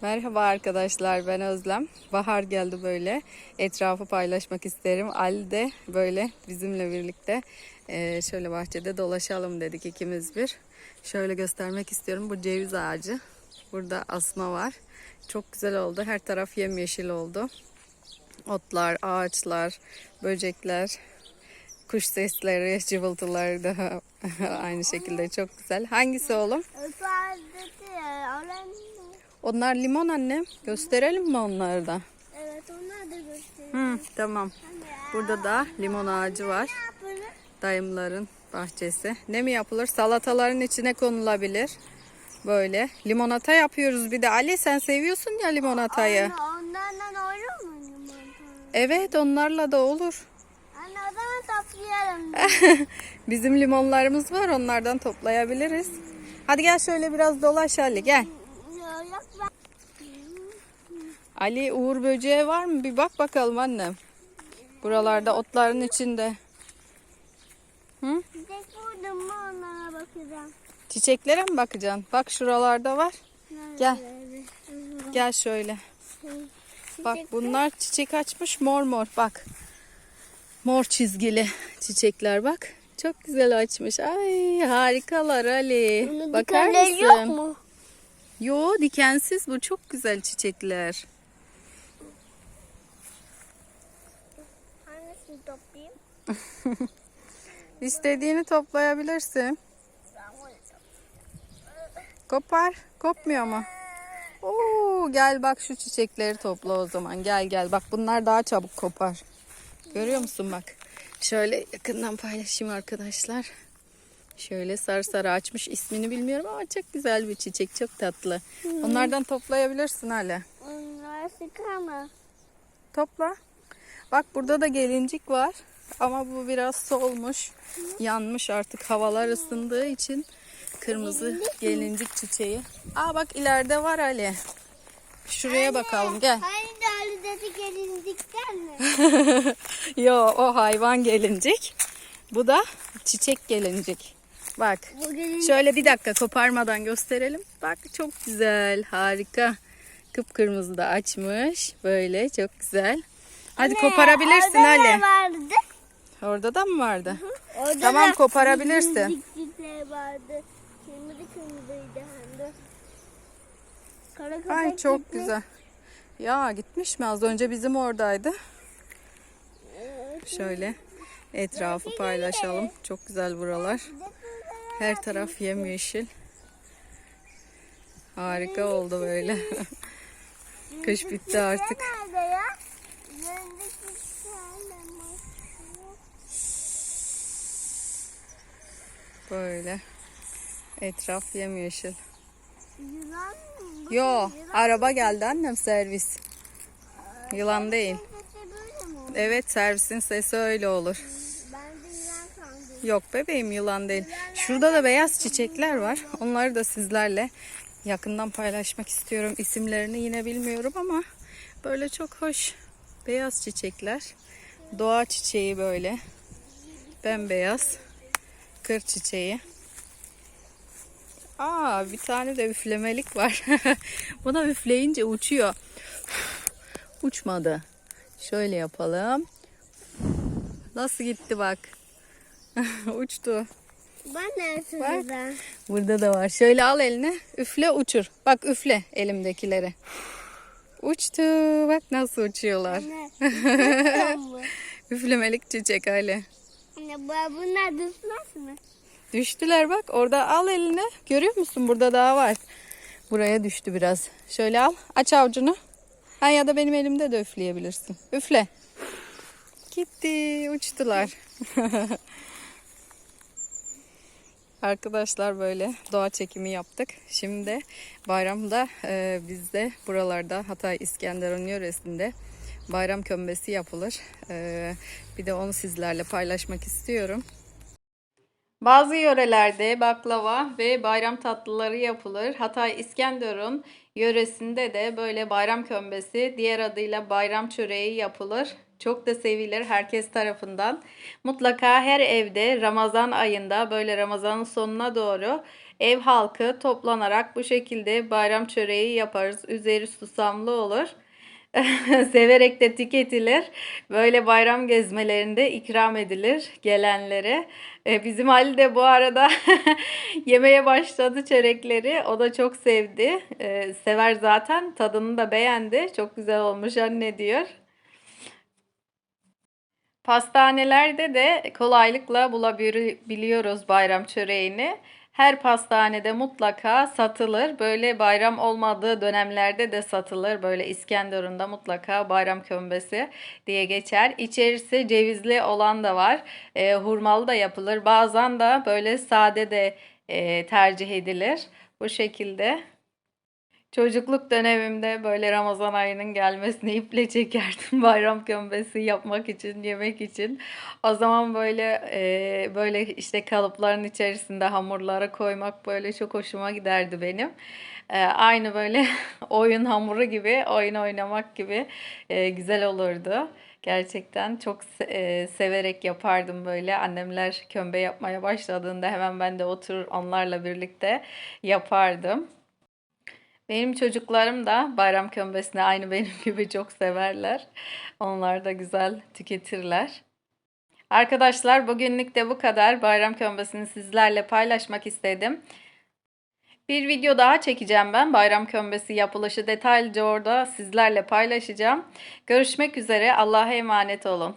Merhaba arkadaşlar ben Özlem. Bahar geldi böyle. Etrafı paylaşmak isterim. Ali de böyle bizimle birlikte eee, şöyle bahçede dolaşalım dedik ikimiz bir. Şöyle göstermek istiyorum. Bu ceviz ağacı. Burada asma var. Çok güzel oldu. Her taraf yemyeşil oldu. Otlar, ağaçlar, böcekler, kuş sesleri, cıvıltılar da aynı şekilde çok güzel. Hangisi oğlum? Öğren Onlar limon annem. Gösterelim mi onları da? Evet onlar da gösteriyor. Hı, tamam. Burada da limon ağacı var. Dayımların bahçesi. Ne mi yapılır? Salataların içine konulabilir. Böyle. Limonata yapıyoruz bir de. Ali sen seviyorsun ya limonatayı. Onlardan olur mu limonata? Evet onlarla da olur. Anne o zaman toplayalım. Bizim limonlarımız var onlardan toplayabiliriz. Hadi gel şöyle biraz dolaş Ali gel. Yok yok ben. Ali uğur böceği var mı? Bir bak bakalım annem. Buralarda otların içinde. Hı? Çiçek buldum mu onlara bakacağım. Çiçeklere mi bakacaksın? Bak şuralarda var. Gel. Gel şöyle. Bak bunlar çiçek açmış mor mor bak. Mor çizgili çiçekler bak. Çok güzel açmış. Ay harikalar Ali. Bakar Dikenleri mısın? yok mu? Yo dikensiz bu çok güzel çiçekler. İstediğini toplayabilirsin. Kopar. Kopmuyor mu? Oo, gel bak şu çiçekleri topla o zaman. Gel gel. Bak bunlar daha çabuk kopar. Görüyor musun bak. Şöyle yakından paylaşayım arkadaşlar. Şöyle sarı sarı açmış. ismini bilmiyorum ama çok güzel bir çiçek. Çok tatlı. Onlardan toplayabilirsin hala. Onlar sıkar mı? Topla. Bak burada da gelincik var. Ama bu biraz solmuş. Yanmış artık havalar ısındığı için. Kırmızı gelincik çiçeği. Aa bak ileride var Ali. Şuraya bakalım gel. Hani de dedi gelindikten mi? Yo o hayvan gelincik. Bu da çiçek gelincik. Bak. Bu gelin Şöyle bir dakika koparmadan gösterelim. Bak çok güzel, harika. Kıpkırmızı da açmış. Böyle çok güzel. Hadi koparabilirsin Ali. ne vardı? Orada da mı vardı? Orada Tamam, da koparabilirsin. Vardı. Kırmızı kırmızıydı hem de. Kara Ay çok güzel. Ya gitmiş mi? Az önce bizim oradaydı. Şöyle etrafı paylaşalım. Çok güzel buralar. Her taraf yemyeşil. Harika oldu böyle. Kış bitti artık. Nerede ya? Üzerindeki kalem. Böyle. Etraf yemyeşil. Yılan mı? Yo, araba geldi annem servis. Yılan değil. Sesi böyle mi? Evet, servisin sesi öyle olur. Ben de yılan sandım. Yok bebeğim yılan değil. Şurada da beyaz çiçekler var. Onları da sizlerle yakından paylaşmak istiyorum. İsimlerini yine bilmiyorum ama böyle çok hoş beyaz çiçekler. Doğa çiçeği böyle. Bembeyaz. Kır çiçeği. Aa bir tane de üflemelik var. Buna üfleyince uçuyor. Uçmadı. Şöyle yapalım. Nasıl gitti bak. Uçtu. Ben Bak. burada. Burada da var. Şöyle al eline. Üfle uçur. Bak üfle elimdekileri. Uçtu. Bak nasıl uçuyorlar. Üflemelik çiçek Ali. Anne bu- bunlar düşmez mi? Düştüler bak. Orada al eline. Görüyor musun? Burada daha var. Buraya düştü biraz. Şöyle al. Aç avucunu. Ha ya da benim elimde de üfleyebilirsin. Üfle. Gitti. Uçtular. Arkadaşlar böyle doğa çekimi yaptık. Şimdi bayramda e, bizde buralarda Hatay İskenderun yöresinde bayram kömbesi yapılır. E, bir de onu sizlerle paylaşmak istiyorum. Bazı yörelerde baklava ve bayram tatlıları yapılır. Hatay İskenderun yöresinde de böyle bayram kömbesi, diğer adıyla bayram çöreği yapılır. Çok da sevilir herkes tarafından. Mutlaka her evde Ramazan ayında böyle Ramazanın sonuna doğru ev halkı toplanarak bu şekilde bayram çöreği yaparız. Üzeri susamlı olur. Severek de tüketilir. Böyle bayram gezmelerinde ikram edilir gelenlere. E, Bizim Ali de bu arada yemeye başladı çörekleri. O da çok sevdi. E, Sever zaten. Tadını da beğendi. Çok güzel olmuş anne diyor. Pastanelerde de kolaylıkla bulabiliyoruz bayram çöreğini. Her pastanede mutlaka satılır. Böyle bayram olmadığı dönemlerde de satılır. Böyle İskenderun'da mutlaka bayram kömbesi diye geçer. İçerisi cevizli olan da var. E, hurmalı da yapılır. Bazen de böyle sade de e, tercih edilir. Bu şekilde. Çocukluk dönemimde böyle Ramazan ayının gelmesini iple çekerdim bayram kömbesi yapmak için, yemek için. O zaman böyle e, böyle işte kalıpların içerisinde hamurları koymak böyle çok hoşuma giderdi benim. E, aynı böyle oyun hamuru gibi, oyun oynamak gibi e, güzel olurdu. Gerçekten çok e, severek yapardım böyle. Annemler kömbe yapmaya başladığında hemen ben de oturur onlarla birlikte yapardım. Benim çocuklarım da bayram kömbesini aynı benim gibi çok severler. Onlar da güzel tüketirler. Arkadaşlar bugünlük de bu kadar. Bayram kömbesini sizlerle paylaşmak istedim. Bir video daha çekeceğim ben. Bayram kömbesi yapılışı detaylıca orada sizlerle paylaşacağım. Görüşmek üzere. Allah'a emanet olun.